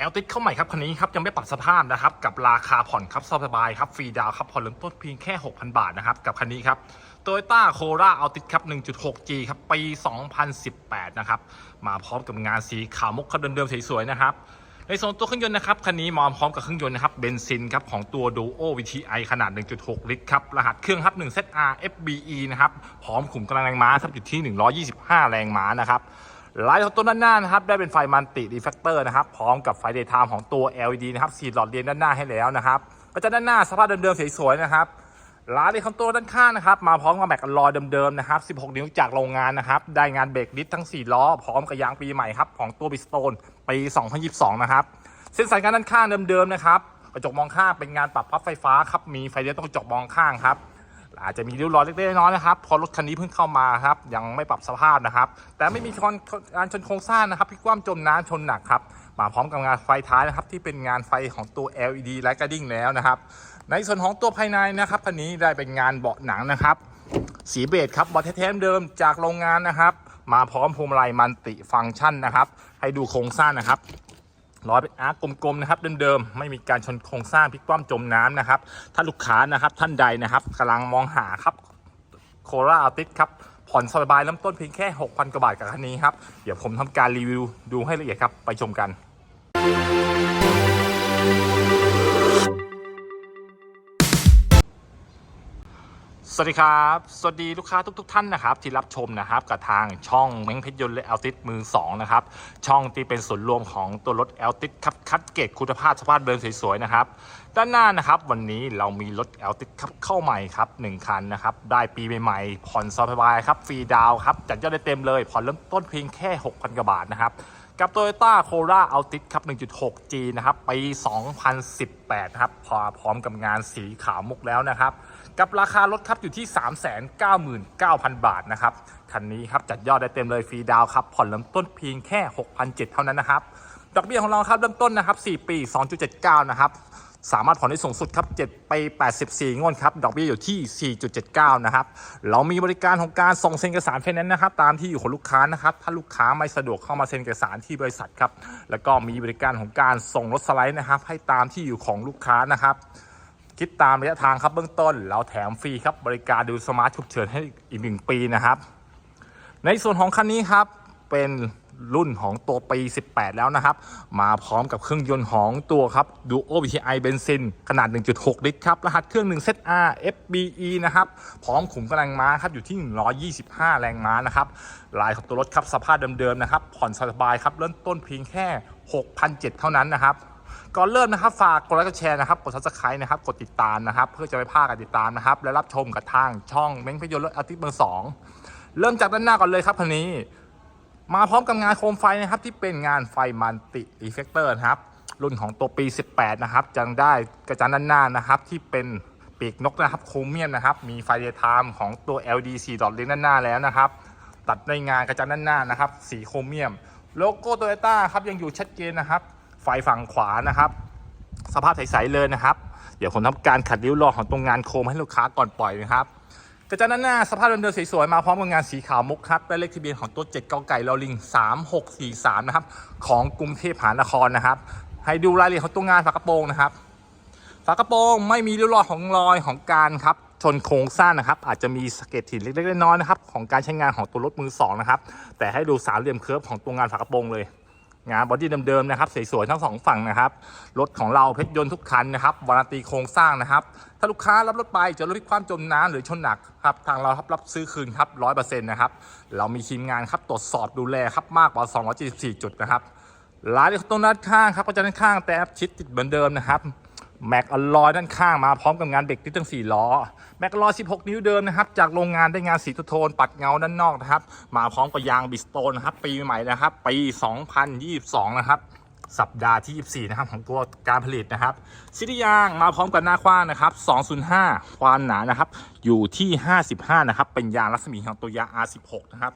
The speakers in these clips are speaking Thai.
แอลติดเข้าใหม่ครับคันนี้ครับยังไม่ปรับสภาพนะครับกับราคาผ่อนครับสบายครับฟรีดาวครับผ่อนเริ่มต้นเพียงแค่ 6,000 บาทนะครับกับคันนี้ครับโตโยต้าโคราเอัลติดครับ 1.6G ครับปี 2018 นะครับมาพร้อมกับงานสีขาวมุกคันเดิมๆสวยๆนะครับในส่วนตัวเครื่องยนต์นะครับคันนี้มาพร้อมกับเครื่องยนต์นะครับเบนซินครับของตัว Duo VTI ขนาด 1.6 ลิตรครับรหัสเครื่องครับ 1ZR FBE นะครับพร้อมขุมกำลังแรงม้าครับอยู่ที่ 125 แรงม้านะครับ ไลท์ของตัวด้านหน้านะครับได้เป็นไฟมันติดีแฟกเตอร์นะครับพร้อมกับไฟเดย์ไทม์ของตัว LED นะครับสีหลอดเรียนด้านหน้าให้แล้วนะครับก็จะด้านหน้าสภาพเดิมๆสวยๆนะครับร้าในของตัวด้านข้างนะครับมาพร้อมกับแม็กลอยเดิมๆนะครับ 16 นิ้วจากโรงงานนะครับได้งานเบรกดิสทั้ง 4 ล้อ พร้อมกับยางปีใหม่ครับของตัวบิสโตนปี 2022 นะครับเส้นสายการด้านข้างเดิมๆนะครับกระจกมองข้างเป็นงานปรับพับไฟฟ้าครับมีไฟเลี้ยวตรงกระจกมองข้างครับ อาจจะมีริ้วรอยเล็กๆน้อยๆนะครับพอรถคันนี้เพิ่งเข้ามาครับยังไม่ปรับสภาพนะครับ แต่ไม่มีการชนโครงสร้างนะครับพลิกคว่ำจมน้ำชนหนักครับมาพร้อมกับงานไฟท้ายนะครับที่เป็นงานไฟของตัว LED ไลท์กระดิ่งแล้วนะครับ ในส่วนของตัวภายในนะครับคันนี้ได้เป็นงานเบาะหนังนะครับ สีเบจครับบอดแท้ๆเดิมจากโรงงานนะครับ มาพร้อมพวงมาลัยมันติฟังก์ชันนะครับ ให้ดูโครงสร้างนะครับ ร้อยเป็นอาร์กกลมๆนะครับเดิมๆไม่มีการชนโครงสร้างพลิกคว่ำจมน้ำนะครับ ถ้าลูกค้านะครับท่านใดนะครับกำลังมองหาครับโคราอัลติสครับผ่อนสบายเริ่มต้นเพียงแค่ 6,000กว่าบาทกับคันนี้ครับ เดี๋ยวผมทำการรีวิวดูให้ละเอียดครับไปชมกัน สวัสดีครับ สวัสดีลูกค้าทุกๆท่านนะครับ ที่รับชมนะครับกับทางช่องเม้งเพชรยนต์และแอลติสมือ2นะครับช่องที่เป็นส่วนรวมของตัวรถแอลติสครับคัดเกรดคุณภาพสภาพเดินสวยๆนะครับด้านหน้านะครับวันนี้เรามีรถแอลติสครับเข้าใหม่ครับ1คันนะครับได้ปีใหม่ๆผ่อนสบายๆครับฟรีดาวครับจัดยอดได้เต็มเลยผ่อนเริ่มต้นเพียงแค่6,000กว่าบาทนะครับกับ Toyota Corolla Altis ครับ 1.6G นะครับปี 2018นะครับพอพร้อมกับงานสีขาวมุกแล้วนะครับ กับราคารถครับอยู่ที่ 399,000 บาทนะครับคันนี้ครับจัดยอดได้เต็มเลยฟรีดาวครับผ่อนเริ่มต้นเพียงแค่6,700เท่านั้นนะครับดอกเบี้ยของเราครับเริ่มต้นนะครับ 4 ปี 2.79 นะครับสามารถผ่อนได้สูงสุดครับ7ไป 84 งวดครับ ดอกเบี้ยอยู่ที่ 4.79 นะครับ เรามีบริการของการส่งเซ็นเอกสารไฟแนนซ์นะครับ ตามที่อยู่ของลูกค้านะครับ ถ้าลูกค้าไม่สะดวกเข้ามาเซ็นเอกสารที่บริษัทครับ แล้วก็มีบริการของการส่งรถสไลด์นะครับ ให้ตามที่อยู่ของลูกค้านะครับ คิดตามระยะทางครับเบื้องต้น เราแถมฟรีครับบริการดูสมาร์ทฉุกเฉินให้อีกหนึ่งปีนะครับ ในส่วนของคันนี้ครับเป็นรุ่นของตัวปี 18 แล้วนะครับ มาพร้อมกับเครื่องยนต์ของตัวครับ Duo VTI เบนซิน ขนาด 1.6 ลิตรครับ รหัสเครื่อง 1ZR FBE นะครับ พร้อมขุมกำลังม้าครับอยู่ที่ 125 แรงม้านะครับ ลายของตัวรถครับสภาพเดิมๆนะครับ ผ่อนสบายครับ เริ่มต้นเพียงแค่6,700เท่านั้นนะครับ ก่อนเริ่มนะครับฝากกดไลค์กดแชร์นะครับกด subscribe นะครับกดติดตามนะครับ เพื่อจะไม่พลาดการติดตามนะครับ และรับชมกับทางช่องเม้งพยนต์รถอาทิตย์เบอร์สองเริ่มจากด้านหน้าก่อนเลยครับคันนี้ มาพร้อมกับงานโคมไฟนะครับที่เป็นงานไฟมันติรีเฟกเตอร์นะครับรุ่นของตัวปี 18 นะครับจังได้กระจังด้านหน้านะครับที่เป็นปีกนกนะครับโครเมียมนะครับมีไฟเดย์ไทม์ของตัว LD 4ดอทเลี้ยงด้านหน้าแล้วนะครับ ตัดในงานกระจังด้านหน้านะครับสีโครเมียม โลโก้โตโยต้าครับยังอยู่ชัดเจนนะครับ ไฟฝั่งขวานะครับ สภาพใสๆเลยนะครับ เดี๋ยวผมทำการขัดริ้วรอยของตรงงานโคมให้ลูกค้าก่อนปล่อยนะครับกระจานหน้าสภาพเดิมๆสวยๆมาพร้อมกับงานสีขาวมุกครับและเลขทะเบียนของตัว7กาไก่ลอลิง 3643 นะครับ ของกรุงเทพมหานครนะครับ ให้ดูรายละเอียดของตัวงานฝากระโปรงนะครับฝากระโปรงไม่มีริ้วรอยของรอยของการครับชนโครงสร้างนะครับ อาจจะมีสะเก็ดหินเล็กๆน้อยๆนะครับ ของการใช้งานของตัวรถมือสองนะครับ แต่ให้ดูสามเหลี่ยมเคิร์ฟของตัวงานฝากระโปรงเลย งานบอดี้เดิมๆนะครับสวยๆทั้งสองฝั่งนะครับรถของเราเพชรยนต์ทุกคันนะครับวารันตีโครงสร้างนะครับ ถ้าลูกค้ารับรถไปเจะรถพลิกความจมน้ำหรือชนหนักครับทางเราครับรับซื้อคืนครับร้อยเปอร์เซ็นต์นะครับเรามีทีมงานครับตรวจสอบดูแลครับมากกว่า 274 จุดนะครับร้านตรงด้านข้างครับก็จะด้านข้างแต่ชิดติดเหมือนเดิมนะครับ แม็กอลลอยด้านข้างมาพร้อมกับงานเบรกที่ตั้ง4ล้อแม็กอลลอย16 นิ้วเดิมนะครับ จากโรงงานได้งานสีโทนปัดเงาด้านนอกนะครับ มาพร้อมกับยางบิสโตนนะครับ ปีใหม่นะครับ ปี 2022 นะครับ สัปดาห์ที่ 24 นะครับ ของตัวการผลิตนะครับซิติยางมาพร้อมกับหน้ากว้างนะครับ 205 ความหนานะครับ อยู่ที่ 55 นะครับ เป็นยางรัศมีของตัวยาง R16 นะครับ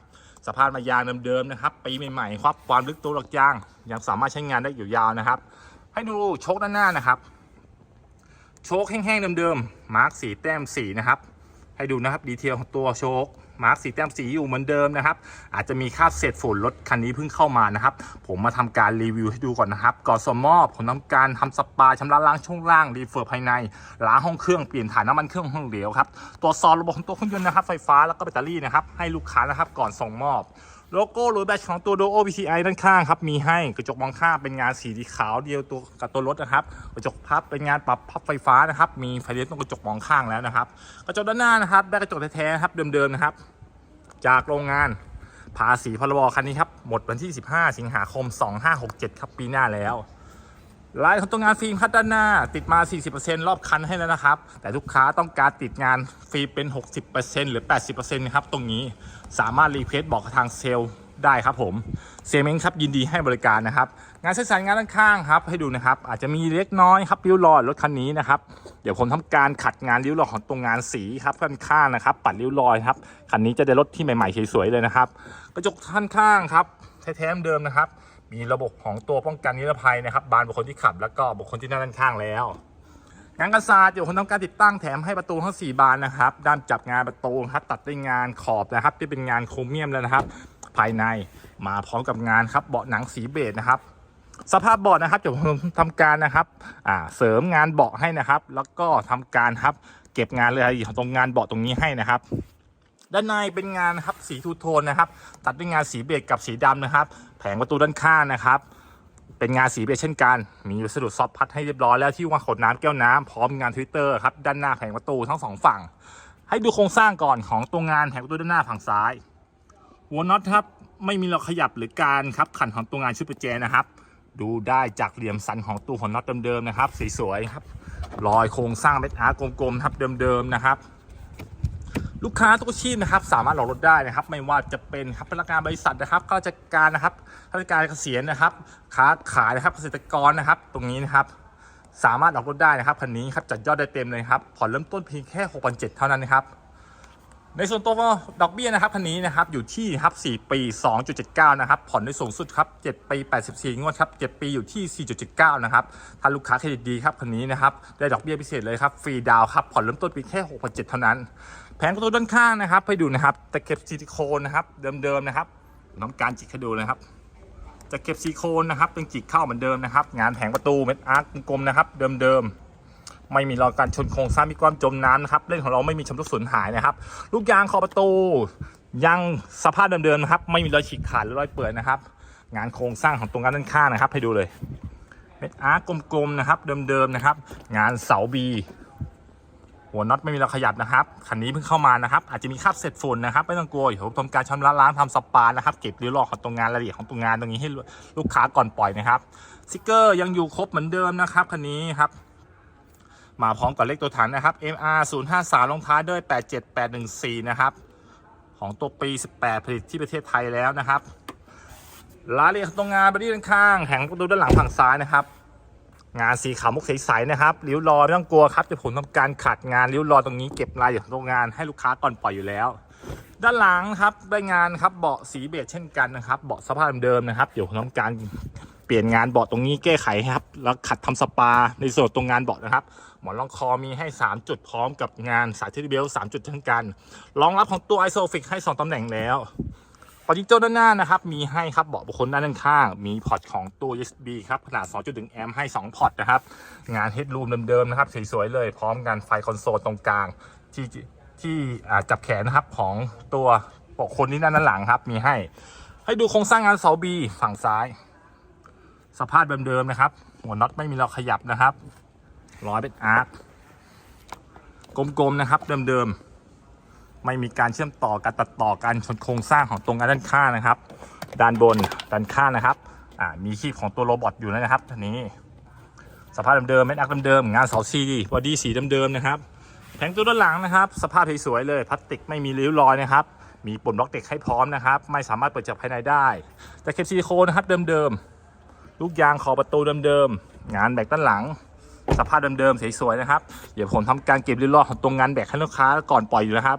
สภาพมายางเดิมๆนะครับ ปีใหม่ๆครับความลึกตัวหลักยางยังสามารถใช้งานได้อยู่ยาวนะครับ ให้ดูโชคด้านหน้านะครับ โชคแห้งๆเดิมๆมาร์กสีแต้มสีนะครับ ให้ดูนะครับดีเทลของตัวโชคมาร์กสีแต้มสีอยู่เหมือนเดิมนะครับ อาจจะมีคราบเศษฝุ่นรถคันนี้เพิ่งเข้ามานะครับ ผมมาทำการรีวิวให้ดูก่อนนะครับ ก่อนสมมอบผมทำการทำสปาชำระล้างช่วงล่างรีเฟิร์ภายในล้างห้องเครื่องเปลี่ยนถ่ายน้ำมันเครื่องห้องเหลวครับตรวจสอบระบบของตัวเครื่องยนต์นะครับไฟฟ้าแล้วก็แบตเตอรี่นะครับให้ลูกค้านะครับก่อนส่งมอบ โลโก้หรือแบตของตัว Duo PCI ด้านข้างครับ มีให้กระจกมองข้างเป็นงานสีขาวเดียวตัวกับตัวรถนะครับ กระจกพับเป็นงานปรับพับไฟฟ้านะครับ มีไฟเลี้ยวตรงกระจกมองข้างแล้วนะครับ กระจกด้านหน้านะครับได้กระจกแท้ๆครับเดิมๆนะครับ จากโรงงานภาษีพรบคันนี้ครับหมดวันที่ 15 สิงหาคม 2567 ครับปีหน้าแล้ว ลายของตัวงานฟิล์มคัดด้านหน้า ติดมา 40%รอบคันให้แล้วนะครับ แต่ลูกค้าต้องการติดงานฟิล์มเป็น 60%หรือ 80%นะครับตรงนี้สามารถรีเควสบอกกับทางเซลล์ได้ครับผมเซเมงครับยินดีให้บริการนะครับ งานเส้นสายงานด้านข้างครับให้ดูนะครับ อาจจะมีเล็กน้อยครับริ้วรอยรถคันนี้นะครับ เดี๋ยวผมทำการขัดงานริ้วรอยของตรงงานสีครับด้านข้างนะครับ ปัดริ้วรอยครับคันนี้จะได้รถที่ใหม่ๆสวยๆเลยนะครับ กระจกท่านข้างครับแท้ๆเดิมนะครับ มีระบบของตัวป้องกันนิรภัยนะครับบานบุคคลที่ขับ แล้วก็บุคคลที่นั่งด้านข้างแล้วงานกระซาดเดี๋ยวคนทำการติดตั้งแถมให้ประตูทั้ง 4 บานนะครับ ด้านจับงานประตูครับตัดด้วยงานขอบนะครับ ที่เป็นงานโครเมียมแล้วนะครับ ภายในมาพร้อมกับงานครับเบาะหนังสีเบจนะครับ สภาพเบาะนะครับเดี๋ยวผมทำการนะครับอ่าเสริมงานเบาะให้นะครับ แล้วก็ทำการครับเก็บงานรายละเอียตรงงานเบาะตรงนี้ให้นะครับ ด้านในเป็นงานนะครับสีทูโทนนะครับ ตัดด้วยงานสีเบจกับสีดำนะครับ แผงประตูด้านข้างนะครับ เป็นงานสีเบจเช่นกัน มีวัสดุซอฟพัดให้เรียบร้อยแล้วที่วางขดน้ำแก้วน้ำพร้อมงานทวิตเตอร์ครับด้านหน้าแผงประตูทั้งสองฝั่ง ให้ดูโครงสร้างก่อนของตัวงานแผงประตูด้านหน้าฝั่งซ้ายหัวน็อตครับไม่มีเราขยับหรือการครับขันของตัวงานชุดประแจนะครับดูได้จากเหลี่ยมสันของตัวหัวน็อตเดิมๆนะครับสวยๆครับรอยโครงสร้างเม็ดอาร์กลมๆครับเดิมๆนะครับ ลูกค้าทุกอาชีพนะครับ สามารถออกรถได้นะครับ ไม่ว่าจะเป็นครับพนักงานบริษัทนะครับข้าราชการนะครับข้าราชการเกษียณนะครับค้าขายนะครับเกษตรกรนะครับ ตรงนี้นะครับ สามารถออกรถได้นะครับคันนี้ครับจัดยอดได้เต็มเลยครับผ่อนเริ่มต้นเพียงแค่6 7 0 0เท่านั้นนะครับในส่วนตัวดอกเบี้ยนะครับคันนี้นะครับอยู่ที่ครับ4ปี 2.79 นะครับ ผ่อนได้สูงสุดครับ 7 ปี 84 งวดครับ 7 ปีอยู่ที่ 4.79 นะครับ ถ้าลูกค้าเครดิตดีครับคันนี้นะครับ ได้ดอกเบี้ยพิเศษเลยครับ ฟรีดาวครับ ผ่อนเริ่มต้นเพียงแค่ 6 7 0 0 เท่านั้น แผงประตูด้านข้างนะครับให้ดูนะครับตะเข็บซิลิโคนนะครับเดิมๆนะครับน้องการจิกให้ดูเลยครับตะเข็บซิลิโคนนะครับเป็นจิกเข้าเหมือนเดิมนะครับ งานแผงประตูเม็ดอาร์กลมๆนะครับ เดิมๆไม่มีรอยการชนโครงสร้างมีความจมน้ำนะครับเล่นของเราไม่มีชำรุดสูญหายนะครับ ลูกยางขอบประตู ยังสภาพเดิมๆนะครับ ไม่มีรอยฉีกขาดหรือรอยเปื่อยนะครับ งานโครงสร้างของตรงงานด้านข้างนะครับ ให้ดูเลยเม็ดอาร์กกลมๆนะครับ เดิมๆนะครับ งานเสาบี หัวน็อตไม่มีเราขยับนะครับคันนี้เพิ่งเข้ามานะครับ อาจจะมีคราบเศษฝุ่นนะครับไม่ต้องกลัวเดี๋ยวผมทำการชำระล้างทำสปานะครับเก็บริ้วรอยของตรงงานรายละเอียดของตรงงานตรงนี้ให้ลูกค้าก่อนปล่อยนะครับสติกเกอร์ยังอยู่ครบเหมือนเดิมนะครับคันนี้ครับมาพร้อมกับเลขตัวถังนะครับ MR 0 5 3ลงท้ายด้วย 87814 นะครับ ของตัวปี 18 ผลิตที่ประเทศไทยแล้วนะครับรายละเอียดของตรงงานบอดี้ด้านข้างแผงประตูด้านหลังฝั่งซ้ายนะครับ งานสีขาวมุกใสๆนะครับริ้วรอไม่ต้องกลัวครับจะผมทำการขัดงานริ้วรอตรงนี้เก็บรายอยดของโรงงานให้ลูกค้าก่อนปล่อยอยู่แล้ว ด้านหลังครับได้งานครับเบาะสีเบจเช่นกันนะครับเบาะสภาพเดิมนะครับเดี๋ยวผมทำการเปลี่ยนงานเบาะตรงนี้แก้ไขครับ แล้วขัดทำสปาในส่วนตรงงานเบาะนะครับ หมอนรองคอมีให้ 3 จุดพร้อมกับงานสายเทอร์เบล3จุดเช่นกันรองรับของตัว i s o f i x ให้ 2ตำแหน่งแล้ว พอจิโจ้ด้านหน้านะครับ มีให้ครับเบาะบุคคลด้านข้าง มีพอร์ตของตัว USB ครับ ขนาด 2.1 แอมป์ให้ 2 พอร์ตนะครับ งานเฮดรูมเดิมๆนะครับ สวยๆ เลย พร้อมกันไฟคอนโซลตรงกลาง ที่ที่จับแขนนะครับของตัวบุคคลที่ด้านหลังครับ มีให้ ให้ดูโครงสร้างงานเสาบีฝั่งซ้าย สภาพเดิมๆนะครับ หัวน็อตไม่มีเราขยับนะครับร้อยเป็นอาร์คกลมๆนะครับเดิมๆ ไม่มีการเชื่อมต่อการตัดต่อการชนโครงสร้างของตรงด้านข้างนะครับ ด้านบนด้านข้างนะครับมีคีบของตัวโรบอทอยู่แล้วนะครับนี้สภาพเดิมๆเม็ดอักเดิมๆงานเสาซีดีบอดี้สีเดิมๆนะครับแผงตัวด้านหลังนะครับ สภาพสวยเลยพลาสติกไม่มีริ้วรอยนะครับ มีปุ่มล็อกเด็กให้พร้อมนะครับ ไม่สามารถเปิดจากภายในได้แต่เข็บซิลิโคนนะครับเดิมๆลูกยางขอบประตูเดิมๆงานแบกด้านหลัง สภาพเดิมๆสวยๆนะครับ เดี๋ยวผมทำการเก็บริ้วรอยของตรงงานแบกให้ลูกค้าก่อนปล่อยอยู่นะครับ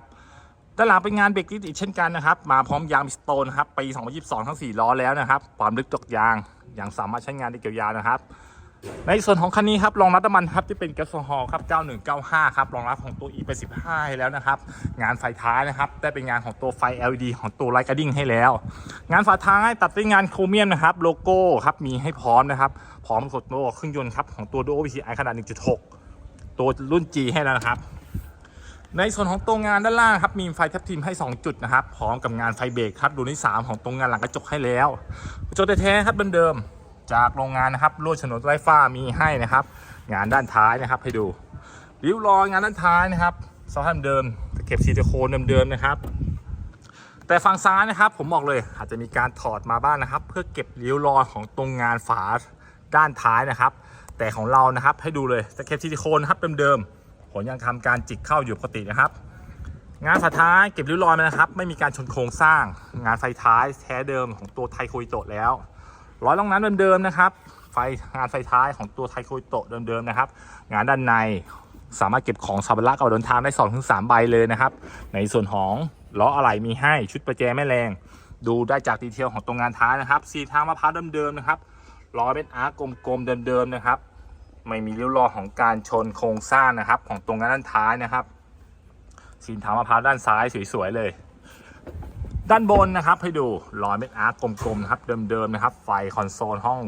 ด้านหลังเป็นงานเบรกลิสอีกเช่นกันนะครับ มาพร้อมยางมิสโตนนะครับปี2022 ทั้ง 4 ล้อแล้วนะครับ ความลึกจกยางยังสามารถใช้งานได้เกี่ยวยาวนะครับ ในส่วนของคันนี้ครับรองรับน้ำมันครับที่เป็นแก๊สโซฮอลครับ 9195 ครับรองรับของตัว e ไป15ให้แล้วนะครับ งานไฟท้ายนะครับ ได้เป็นงานของตัวไฟ LED ของตัวไลท์การ์ดิ้งให้แล้ว งานฝาท้ายตัดด้วยงานโครเมียมนะครับโลโก้ครับมีให้พร้อมนะครับพร้อมกับตัวเครื่องยนต์ครับของตัว Duo VCI ขนาด 1.6 ตัวรุ่น G ให้แล้วนะครับ ในส่วนของตัวงานด้านล่างครับมีไฟทับทิมให้ 2 จุดนะครับพร้อมกับงานไฟเบรกครับดูที่3ของตรงงานหลังกระจกให้แล้วกระจกแท้ครับเดิมๆจากโรงงานนะครับลวดฉนวนไร้ฟ้ามีให้นะครับ งานด้านท้ายนะครับให้ดูริ้วรอยงานด้านท้ายนะครับสภาพเดิมตะเข็บซิลิโคนเดิมๆนะครับ แต่ฝั่งซ้ายนะครับ ผมบอกเลยอาจจะมีการถอดมาบ้างนะครับ เพื่อเก็บริ้วรอยของตรงงานฝาด้านท้ายนะครับ แต่ของเรานะครับให้ดูเลยตะเข็บซิลิโคนนะครับเดิมๆ ผมยังทำการจิกเข้าอยู่ปกตินะครับ งานฝาท้ายเก็บริ้วรอยมานะครับ ไม่มีการชนโครงสร้าง งานไฟท้ายแท้เดิมของตัวไทโคอิโตะแล้วร้อยรองน้ำเดิมๆนะครับ ไฟงานไฟท้ายของตัวไทโคอิโตะเดิมๆนะครับ งานด้านในสามารถเก็บของสัมภาระกับเดินทางได้2อถึงสใบเลยนะครับ ในส่วนของล้ออะไหล่มีให้ชุดประแจแม่แรง ดูได้จากดีเทลของตรงงานท้ายนะครับสีทางมะพร้าวเดิมๆนะครับล้อเป็นอาร์กลมๆเดิมๆนะครับ ไม่มีริ้วรอยของการชนโครงสร้างนะครับ ของตรงงานด้านท้ายนะครับสีทามะพร้าวด้านซ้ายสวยๆเลย ด้านบนนะครับให้ดูรอยเม็ดอาร์กกลมๆนะครับเดิมๆนะครับ ไฟคอนโซลห้อง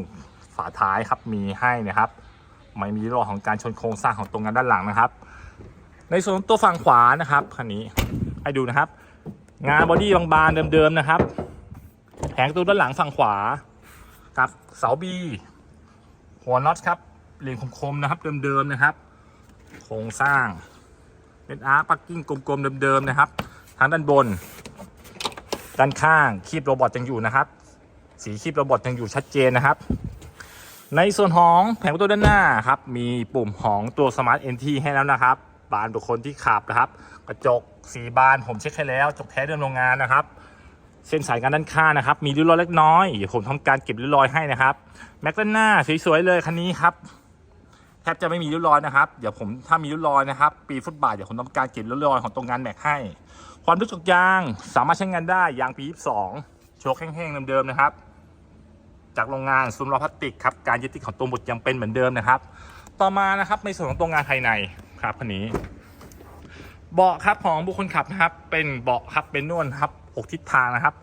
ฝาท้ายครับมีให้นะครับไม่มีรอยของการชนโครงสร้างของตรงงานด้านหลังนะครับ ในส่วนตัวฝั่งขวานะครับคันนี้ให้ดูนะครับ งานบอดี้บางๆเดิมๆนะครับแผงตัวด้านหลังฝั่งขวาครับเสาบีหัวน็อตครับ เหลี่ยมคมๆนะครับ เดิมๆนะครับ โครงสร้างเป็นอาร์ปักกิ้งกลมๆเดิมๆนะครับ ทางด้านบน ด้านข้างคีบโรบอทยังอยู่นะครับ สีคีบโรบอทยังอยู่ชัดเจนนะครับ ในส่วนของแผงประตูด้านหน้าครับมีปุ่มของตัว Smart NT ให้แล้วนะครับ บานบุคคลที่ขับนะครับ กระจกสีบานผมเช็คให้แล้วจกแท้เดิมโรงงานนะครับเส้นสายการด้านข้างนะครับ มีริ้วรอยเล็กน้อย ผมทำการเก็บริ้วรอยให้นะครับ แม็กด้านหน้าสวยๆเลยคันนี้ครับ บจะไม่มีริ้วรอยนะครับ เดี๋ยวผมถ้ามีริ้วรอยนะครับ ปีฟุตบาทเดี๋ยวผมทำการเก็บริ้วรอยของตรงงานแม็กให้ ความรู้สึกยางสามารถใช้งานได้ยางปี 22 โชคแห้งๆเดิมๆนะครับ จากโรงงานซุ้มล้อพลาสติกครับการยึดติดของตัวหมุดยังเป็นเหมือนเดิมนะครับ ต่อมานะครับในส่วนของตัวงานภายในครับคันนี้ เบาะครับของบุคคลขับนะครับ เป็นเบาะครับเป็นนวลครับหกทิศทางนะครับ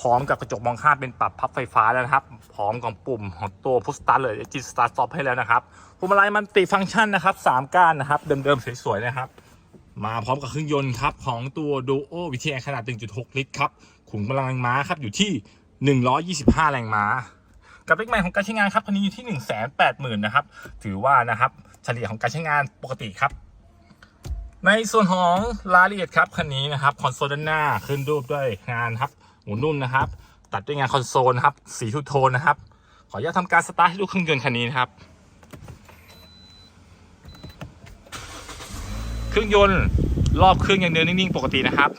พร้อมกับกระจกมองข้ามเป็นปรับพับไฟฟ้าแล้วนะครับพร้อมกับปุ่มของตัวพุชสตาร์เลยจิตสตาร์ทสต็อปให้แล้วนะครับพวงมาลัยมันติฟังก์ชันนะครับสามก้านนะครับเดิมๆสวยๆนะครับ มาพร้อมกับเครื่องยนต์ครับของตัว Duo VTI ขนาด 1.6 ลิตรครับขุมกำลังแรงม้าครับอยู่ที่ 125 แรงม้ากับเลขใหม่ของการใช้งานครับคันนี้อยู่ที่ 180,000นะครับ ถือว่านะครับเฉลี่ยของการใช้งานปกติครับ ในส่วนของรายละเอียดครับคันนี้นะครับคอนโซลด้านหน้าขึ้นรูปด้วยงานครับ หมุนนุ่นนะครับ ตัดด้วยงานคอนโซลนะครับ สีทูโทนนะครับ ขออนุญาตทำการสตาร์ทให้ดูเครื่องยนต์คันนี้นะครับ เครื่องยนต์รอบเครื่องยังเดินนิ่งๆ ปกตินะครับ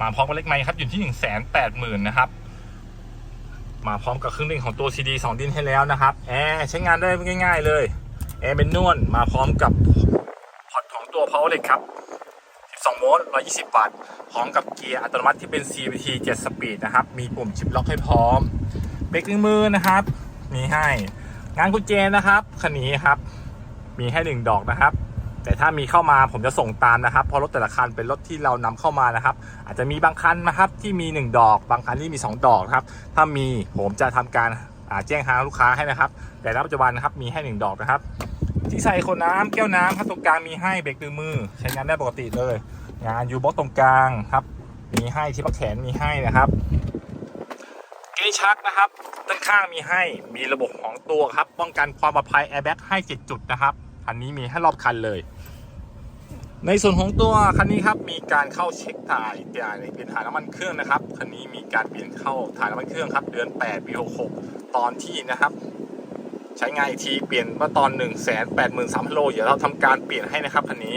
มาพร้อมกับเล็กไม้ครับอยู่ที่1 8 0 0 0 0นแปดหมื่นนะครับ มาพร้อมกับเครื่องเล่นของตัว CD 2ดินให้แล้วนะครับแอร์ใช้งานได้ง่าย ๆ เลยแอร์เป็นนวลมาพร้อมกับพอร์ตของตัว Power เล็กครับ 2 โวลต์ 120 วัตต์ พร้อมกับเกียร์อัตโนมัติที่เป็น CVT 7 สปีดนะครับ มีปุ่มชิปล็อกให้พร้อม เบรกมือมือนะครับ มีให้ งานกุญแจนะครับคันนี้ครับ มีให้ 1 ดอกนะครับ แต่ถ้ามีเข้ามาผมจะส่งตามนะครับ เพราะรถแต่ละคันเป็นรถที่เรานำเข้ามานะครับ อาจจะมีบางคันนะครับที่มี 1 ดอก บางคันที่มี 2 ดอกนะครับ ถ้ามีผมจะทำการแจ้งทางลูกค้าให้นะครับ แต่ณปัจจุบันนะครับมีให้ 1 ดอกนะครับ ที่ใส่ขวดน้ำแก้วน้ำครับตรงกลางมีให้เบรกมือมือ ใช้งานได้ปกติเลย งานยูบ็อกตรงกลางครับ มีให้ที่พักแขนมีให้นะครับเกยร์ชักนะครับด้านข้างมีให้มีระบบของตัวครับ ป้องกันความปลอดภัยแอร์แบ็กให้7จุดนะครับคันนี้มีให้รอบคันเลย ในส่วนของตัวคันนี้ครับมีการเข้าเช็คถ่ายเปลี่ยนเปลี่ยนถ่ายน้ำมันเครื่องนะครับคันนี้มีการเปลี่ยนเข้าถ่ายน้ำมันเครื่องครับ เดือน8ปี66ตอนที่นะครับ ใช้งานอีกทีเปลี่ยนมื่อตอน 1 8 3 0 0 0โลเดี๋ยวเราทำการเปลี่ยนให้นะครับคันนี้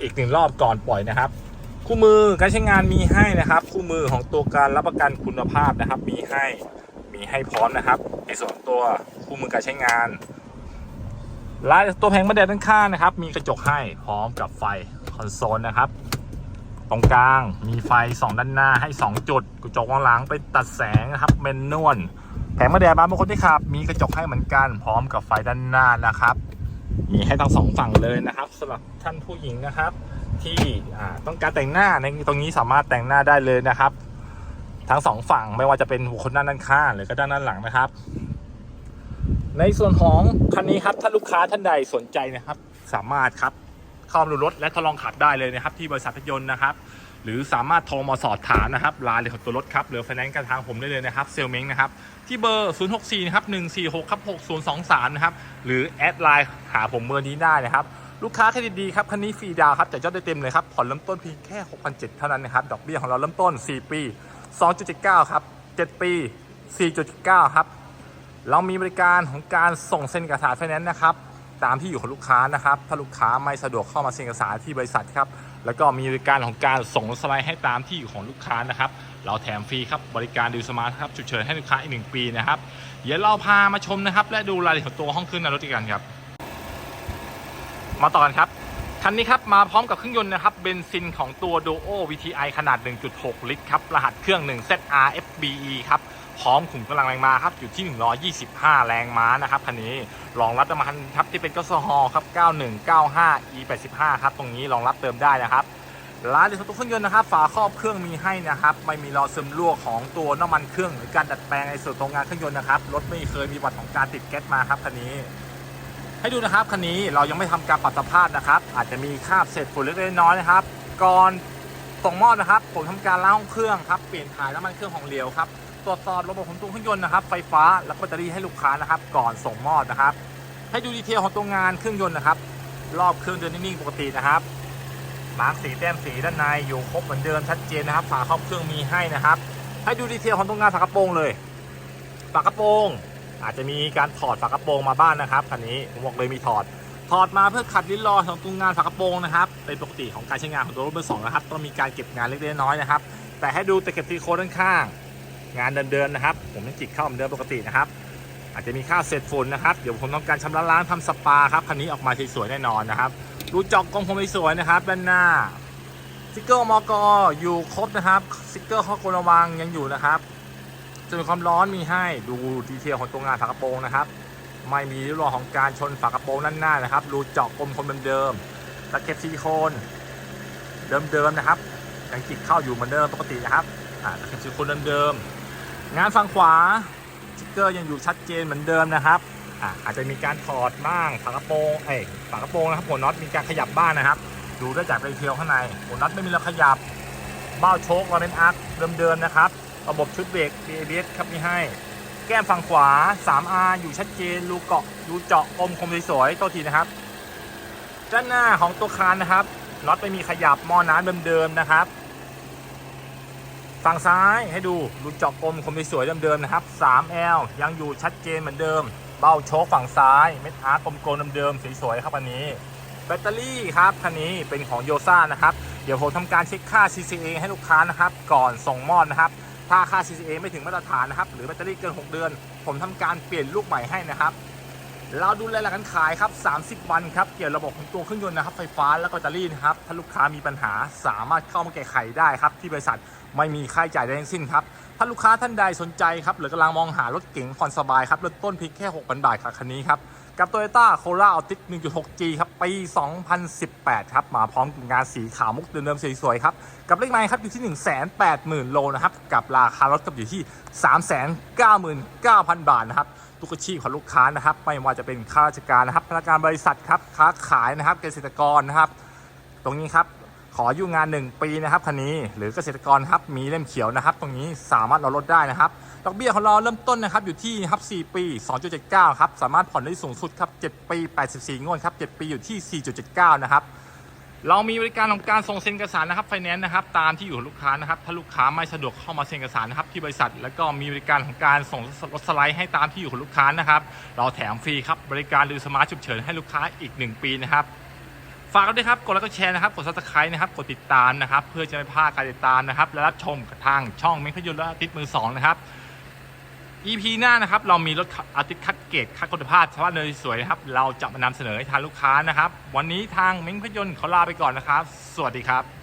อีกหนึ่งรอบก่อนปล่อยนะครับ คู่มือการใช้งานมีให้นะครับ คู่มือของตัวการรับประกันคุณภาพนะครับ มีให้มีให้พร้อมนะครับ ในส่วนตัวคู่มือการใช้งานลายตัวแผงบันไดด้านข้างนะครับ มีกระจกให้พร้อมกับไฟคอนโซลนะครับ ตรงกลางมีไฟ2ด้านหน้าให้ 2 จุดกระจกมองหลังไปตัดแสงนะครับเป็นนวล แผงมาแดดบานบางคนที่ขับ มีกระจกให้เหมือนกัน พร้อมกับไฟด้านหน้านะครับ มีให้ทั้งสองฝั่งเลยนะครับสำหรับท่านผู้หญิงนะครับ ที่ต้องการแต่งหน้าในตรงนี้สามารถแต่งหน้าได้เลยนะครับ ทั้งสองฝั่งไม่ว่าจะเป็นบุคคลด้านด้านข้างหรือก็ด้านด้านหลังนะครับ ในส่วนของคันนี้ครับถ้าลูกค้าท่านใดสนใจนะครับ สามารถครับเข้ามาดูรถและทดลองขับได้เลยนะครับ ที่บริษัทรถยนต์นะครับ หรือสามารถโทรมาสอบถามนะครับรายละเอียดของตัวรถครับหรือไฟแนนซ์กันทางผมได้เลยนะครับเซลเม้งนะครับที่เบอร์ 064นะครับ146ครับ6023นะครับหรือแอดไลน์หาผมเบอร์นี้ได้นะครับลูกค้าเครดิตดีครับคันนี้ฟรีดาวครับแต่ยอดได้เต็มเลยครับผ่อนเริ่มต้นเพียงแค่ 6,700เท่านั้นนะครับดอกเบี้ยของเราเริ่มต้น 4 ปี 2.79ครับ7 ปี 4.9 ครับ เรามีบริการของการส่งเซ็นเอกสารไฟแนนซ์นะครับ ตามที่อยู่ของลูกค้านะครับ ถ้าลูกค้าไม่สะดวกเข้ามาเซ็นเอกสารที่บริษัทครับ แล้วก็มีบริการของการส่งรถสไลด์ให้ตามที่อยู่ของลูกค้านะครับ เราแถมฟรีครับบริการดูสมาร์ทครับฉุกเฉินให้ลูกค้าอีกหนึ่งปีนะครับ เดี๋ยวเราพามาชมนะครับ และดูรายละเอียดของตัวห้องเครื่องในรถกันครับ มาต่อกันครับคันนี้ครับมาพร้อมกับเครื่องยนต์นะครับเบนซินของตัว Duo VTI ขนาด 1.6 ลิตรครับรหัสเครื่อง 1ZR FBE ครับ พร้อมขุมกำลังแรงม้าครับอยู่ที่ 125 แรงม้านะครับคันนี้รองรับน้ำมันครับที่เป็นกสฮอครับ 9195 E85 ครับตรงนี้รองรับเติมได้นะครับร้านเดชตัวเครื่องยนต์นะครับฝาครอบเครื่องมีให้นะครับไม่มีรอซึมรั่วของตัวน้ำมันเครื่องหรือการดัดแปลงในส่วนตรงงานเครื่องยนต์นะครับรถไม่เคยมีบัติของการติดแก๊สมาครับคันนี้ให้ดูนะครับคันนี้เรายังไม่ทำการปรับสภาพนะครับ อาจจะมีคราบเศษฝุ่นเล็กน้อยนะครับ ก่อนส่งมอบนะครับ ผมทำการล้างห้องเครื่องครับเปลี่ยนถ่ายน้ำมันเครื่องของเหลวครับ ตรวจสอบระบบของตัวเครื่องยนต์นะครับ ไฟฟ้าและแบตเตอรี่ให้ลูกค้านะครับ ก่อนส่งมอบนะครับ ให้ดูดีเทลของตัวงานเครื่องยนต์นะครับ รอบเครื่องเดินนิ่งๆปกตินะครับมาร์กสีแต้มสีด้านในอยู่ครบเหมือนเดิมชัดเจนนะครับ ฝาครอบเครื่องมีให้นะครับ ให้ดูดีเทลของตัวงานฝากระโปรงเลย ฝากระโปรง อาจจะมีการถอดฝากระโปรงมาบ้านนะครับคันนี้ผมบอกเลยมีถอด ถอดมาเพื่อขัดลิ้นรอของตัวงานฝากระโปรงนะครับเป็นปกติของการใช้งานของตัวรถเบอร์สองนะครับต้องมีการเก็บงานเล็กๆน้อยๆนะครับ แต่ให้ดูตะเข็บซีโคด้านข้าง งานเดิมๆนะครับ ผมยังจิกเข้าเหมือนเดิมปกตินะครับ อาจจะมีค่าเศษฝุ่นนะครับ เดี๋ยวผมต้องการชำระล้างทำสปาครับคันนี้ออกมาสวยๆแน่นอนนะครับดูจอกกองผมสวยนะครับด้านหน้าสติกเกอร์มอกอยู่ครบนะครับสติกเกอร์ข้อกระวังยังอยู่นะครับส่วนความร้อนมีให้ดูดีเทลของตัวงานฝากระโปรงนะครับ ไม่มีริ้วรอยของการชนฝากระโปรงด้านหน้านะครับรูเจาะกลมคนเดิมๆตะเข็บซิลิโคนเดิมๆนะครับยังจิกเข้าอยู่เหมือนเดิมปกตินะครับตะเข็บซิลิโคนเดิมๆ งานฝั่งขวาสติ๊กเกอร์ยังอยู่ชัดเจนเหมือนเดิมนะครับอ่าอาจจะมีการถอดบ้างฝากระโปรงเอ้ยฝากระโปรงนะครับหัวน็อตมีการขยับบ้างนะครับ ดูได้จากดีเทลข้างในหัวน็อตไม่มีเราขยับเบ้าโชคเราเป็นอาร์คเดิมๆนะครับ ระบบชุดเบรก ABS ครับมีให้ แก้มฝั่งขวา 3R อยู่ชัดเจนรูเกาะรูเจาะกลมคมสวยๆตัวทีนะครับด้านหน้าของตัวคานนะครับน็อตไม่มีขยับหม้อน้ำเดิมๆนะครับ ฝั่งซ้ายให้ดูรูเจาะกลมคมสวยเดิมๆนะครับ 3L ยังอยู่ชัดเจนเหมือนเดิม เบ้าโชคฝั่งซ้ายเม็ดอาร์กลมๆเดิมๆสวยๆครับอันนี้ แบตเตอรี่ครับคันนี้เป็นของโยซ่านะครับ เดี๋ยวผมทำการเช็คค่า CCA ให้ลูกค้านะครับ ก่อนส่งมอบนะครับ ถ้าค่า CCA ไม่ถึงมาตรฐานนะครับ หรือแบตเตอรี่เกิน 6 เดือน ผมทำการเปลี่ยนลูกใหม่ให้นะครับ เราดูแลหลักการขายครับ 30 วันครับ เกี่ยวระบบของตัวเครื่องยนต์นะครับ ไฟฟ้าและก็แบตเตอรี่นะครับ ถ้าลูกค้ามีปัญหาสามารถเข้ามาแก้ไขได้ครับที่บริษัท ไม่มีค่าใช้จ่ายใดทั้งสิ้นครับถ้าลูกค้าท่านใดสนใจครับหรือกำลังมองหารถเก๋งผ่อนสบายครับเริ่มต้นเพียงแค่ 6,000 บาทครับคันนี้ครับกับ Toyota Corolla Altis 1.6G ครับปี 2018 ครับ มาพร้อมกับงานสีขาวมุกเดิมๆสวยๆครับ กับเลขไมล์ครับอยู่ที่ 180,000 โลนะครับ กับราคารถกับอยู่ที่ 399,000 บาทนะครับทุกอาชีพของลูกค้านะครับ ไม่ว่าจะเป็นข้าราชการนะครับพนักงานบริษัทครับค้าขายนะครับเกษตรกรนะครับ ตรงนี้ครับ ขออยู่งาน 1 ปีนะครับคันนี้หรือเกษตรกรครับมีเล่มเขียวนะครับ ตรงนี้สามารถเราลดได้นะครับดอกเบี้ยของเราเริ่มต้นนะครับอยู่ที่ครับ4ปี 2.79ครับสามารถผ่อนได้สูงสุดครับ7ปี 84 งวดครับ7ปีอยู่ที่ 4.79 นะครับเรามีบริการของการส่งเซ็นเอกสารนะครับไฟแนนซ์นะครับตามที่อยู่ของลูกค้านะครับถ้าลูกค้าไม่สะดวกเข้ามาเซ็นเอกสารนะครับที่บริษัท แล้วก็มีบริการของการส่งรถสไลด์ให้ตามที่อยู่ของลูกค้านะครับเราแถมฟรีครับบริการดูสมาร์ทฉุกเฉินให้ลูกค้าอีก 1 ปีนะครับ ฝากกันด้วยครับ กดไลค์กดแชร์นะครับ กดซับสไครต์นะครับ กดติดตามนะครับ เพื่อจะไม่พลาดการติดตามนะครับ และรับชมทางช่องเมฆยนต์และอาทิตย์มือสองนะครับ EP หน้านะครับ เรามีรถอาทิตย์คัดเกรดคัดคุณภาพสภาพเนยสวยนะครับ เราจะมานำเสนอให้ทางลูกค้านะครับ วันนี้ทางเม้งพยนต์ขอลาไปก่อนนะครับ สวัสดีครับ